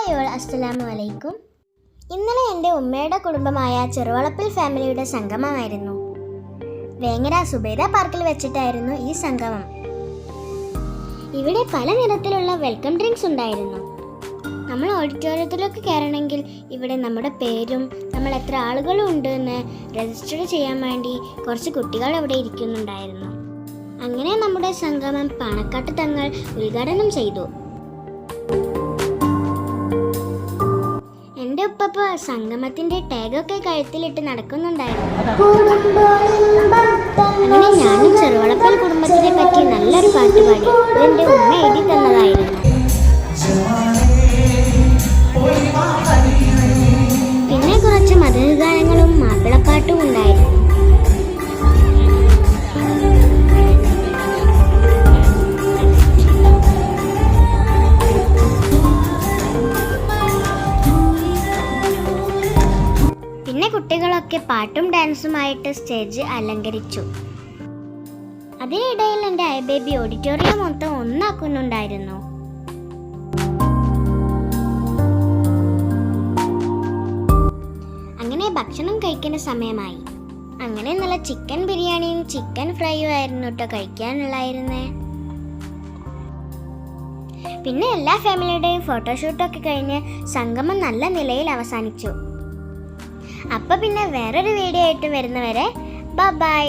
Hi all അസ്സലാമു അലൈക്കും ഇന്നലെ എന്റെ ഉമ്മയുടെ കുടുംബമായ ചെറുവളപ്പിൽ ഫാമിലിയുടെ സംഗമമായിരുന്നു. വേങ്ങര സുബേദ പാർക്കിൽ വെച്ചിട്ടായിരുന്നു ഈ സംഗമം. ഇവിടെ പല നിറത്തിലുള്ള വെൽക്കം ഡ്രിങ്ക്സ് ഉണ്ടായിരുന്നു. നമ്മൾ ഓഡിറ്റോറിയത്തിലൊക്കെ കയറണമെങ്കിൽ ഇവിടെ നമ്മുടെ പേരും നമ്മൾ എത്ര ആളുകളും ഉണ്ട് എന്ന് രജിസ്റ്റർ ചെയ്യാൻ വേണ്ടി കുറച്ച് കുട്ടികൾ അവിടെ ഇരിക്കുന്നുണ്ടായിരുന്നു. അങ്ങനെ നമ്മുടെ സംഗമം പണക്കാട്ട് തങ്ങൾ ഉദ്ഘാടനം ചെയ്തു. ഉപ്പപ്പ സംഗമത്തിന്റെ ടാഗൊക്കെ കഴുത്തിലിട്ട് നടക്കുന്നുണ്ടായിരുന്നു. അങ്ങനെ ഞാനും ചെറുവളപ്പൽ കുടുംബത്തിനെ പറ്റി നല്ലൊരു പാട്ട് പാടി. എന്റെ ഉമ്മ എഴുതി തന്നതായിരുന്നു. പിന്നെ കുറച്ച് മധുരഗാനങ്ങളും മാപ്പിളപ്പാട്ടും ഉണ്ടായിരുന്നു. കുട്ടികളൊക്കെ പാട്ടും ഡാൻസുമായിട്ട് സ്റ്റേജ് അലങ്കരിച്ചു. അതിനിടയിൽ എന്റെ ഐ ബേബി ഓഡിറ്റോറിയം മൊത്തം ഒന്നാക്കുന്നുണ്ടായിരുന്നു. അങ്ങനെ ഭക്ഷണം കഴിക്കുന്ന സമയമായി. അങ്ങനെ നല്ല ചിക്കൻ ബിരിയാണിയും ചിക്കൻ ഫ്രൈയും ആയിരുന്നു കേട്ടോ കഴിക്കാനുള്ളായിരുന്നേ. പിന്നെ എല്ലാ ഫാമിലിയുടെയും ഫോട്ടോഷൂട്ടൊക്കെ കഴിഞ്ഞ് സംഗമം നല്ല നിലയിൽ അവസാനിച്ചു. അപ്പൊ പിന്നെ വേറൊരു വീഡിയോ ആയിട്ട് വരുന്നവരെ ബൈ